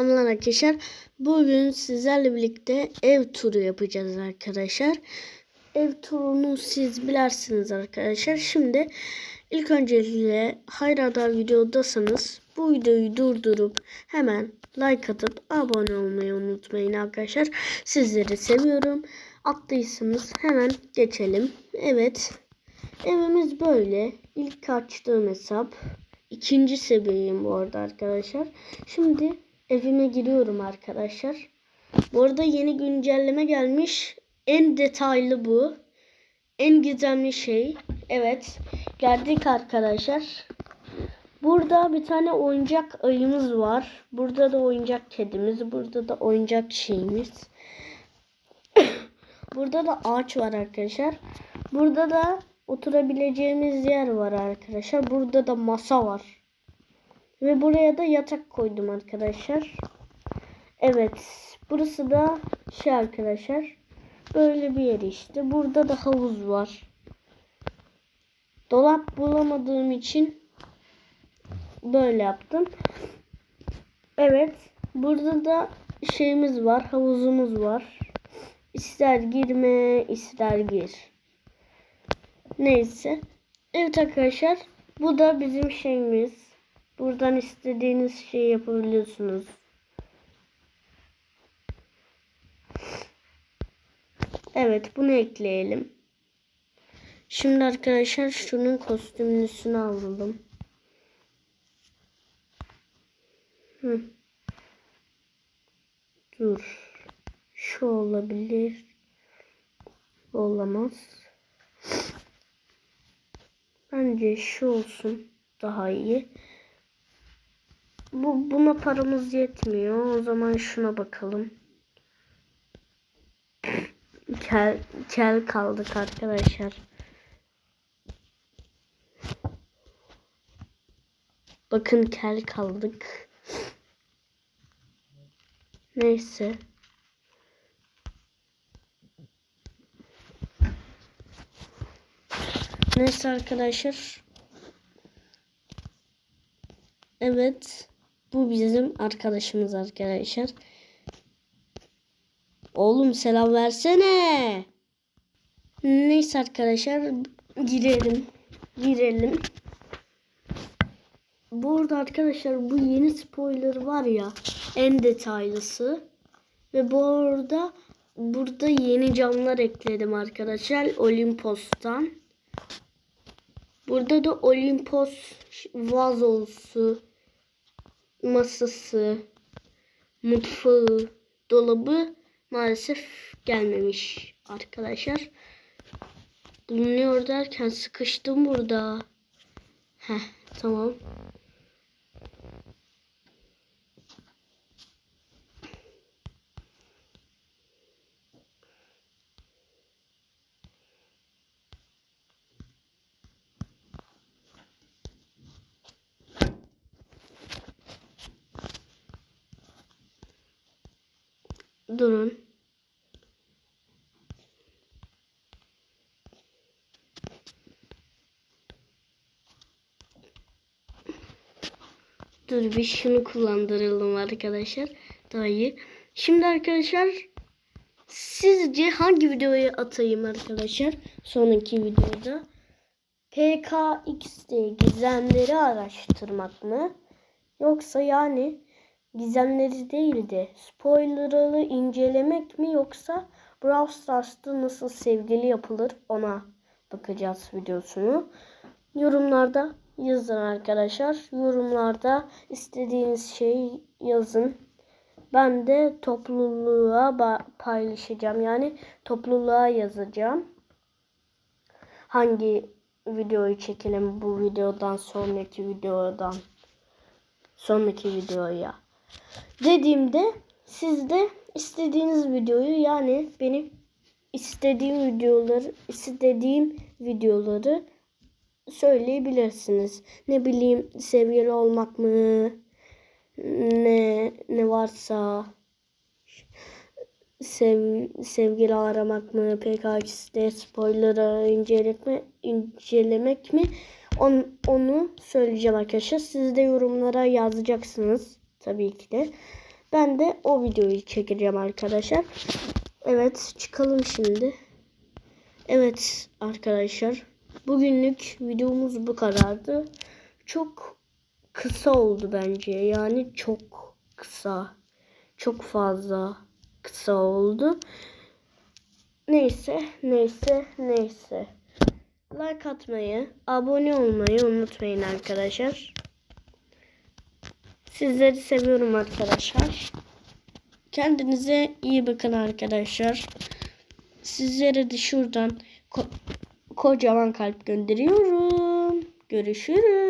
Selamlar arkadaşlar. Bugün sizlerle birlikte ev turu yapacağız arkadaşlar. Ev turunu siz bilersiniz arkadaşlar. Şimdi ilk öncelikle hayırda videodasınız. Bu videoyu durdurup hemen like atıp abone olmayı unutmayın arkadaşlar. Sizleri seviyorum. Attıysanız hemen geçelim. Evet. Evimiz böyle. İlk açtığım hesap. İkinci seviyeyim bu arada arkadaşlar. Şimdi evime giriyorum arkadaşlar. Bu arada yeni güncelleme gelmiş. En detaylı bu. En gizemli şey. Evet. Geldik arkadaşlar. Burada bir tane oyuncak ayımız var. Burada da oyuncak kedimiz. Burada da oyuncak şeyimiz. Burada da ağaç var arkadaşlar. Burada da oturabileceğimiz yer var arkadaşlar. Burada da masa var. Ve buraya da yatak koydum arkadaşlar. Evet. Burası da şey arkadaşlar. Böyle bir yer işte. Burada da havuz var. Dolap bulamadığım için böyle yaptım. Evet. Burada da şeyimiz var. Havuzumuz var. İster girme, ister gir. Neyse. Evet arkadaşlar. Bu da bizim şeyimiz. Buradan istediğiniz şeyi yapabiliyorsunuz. Evet bunu ekleyelim. Şimdi arkadaşlar şunun kostümlüsünü alalım. Hı. Dur. Şu olabilir. Olamaz. Bence şu olsun daha iyi. Bu buna paramız yetmiyor. O zaman şuna bakalım. Kel, kel kaldık arkadaşlar. Bakın kel kaldık. Neyse. Neyse arkadaşlar. Evet. Bu bizim arkadaşımız arkadaşlar. Oğlum selam versene. Neyse arkadaşlar girelim. Girelim. Bu arada arkadaşlar bu yeni spoiler var ya en detaylısı. Ve bu arada burada yeni camlar ekledim arkadaşlar Olimpos'tan. Burada da Olimpos vazosu, masası, mutfağı, dolabı maalesef gelmemiş arkadaşlar. Bulunuyor derken sıkıştım burada. Heh tamam. Durun. Dur bir şunu kullandıralım arkadaşlar. Daha iyi. Şimdi arkadaşlar sizce hangi videoyu atayım arkadaşlar? Sonraki videoda. PKX'de gizemleri araştırmak mı? Yoksa yani gizemleri değil de spoiler'ı incelemek mi yoksa Brawl Stars'ta nasıl sevgili yapılır ona bakacağız videosunu. Yorumlarda yazın arkadaşlar. Yorumlarda istediğiniz şeyi yazın. Ben de topluluğa paylaşacağım. Yani topluluğa yazacağım. Hangi videoyu çekelim bu videodan sonraki videodan sonraki videoya dediğimde siz de istediğiniz videoyu yani benim istediğim videoları istediğim videoları söyleyebilirsiniz. Ne bileyim sevgili olmak mı ne ne varsa sev, sevgili aramak mı PKX'de spoiler'ı incelemek mi, incelemek mi On, onu söyleyeceğim arkadaşlar. Siz de yorumlara yazacaksınız tabii ki de. Ben de o videoyu çekeceğim arkadaşlar. Evet çıkalım şimdi. Evet arkadaşlar. Bugünlük videomuz bu kadardı. Çok kısa oldu bence. Yani çok kısa. Çok fazla kısa oldu. Neyse, neyse, neyse. Like atmayı, abone olmayı unutmayın arkadaşlar. Sizleri seviyorum arkadaşlar. Kendinize iyi bakın arkadaşlar. Sizlere de şuradan ko- kocaman kalp gönderiyorum. Görüşürüz.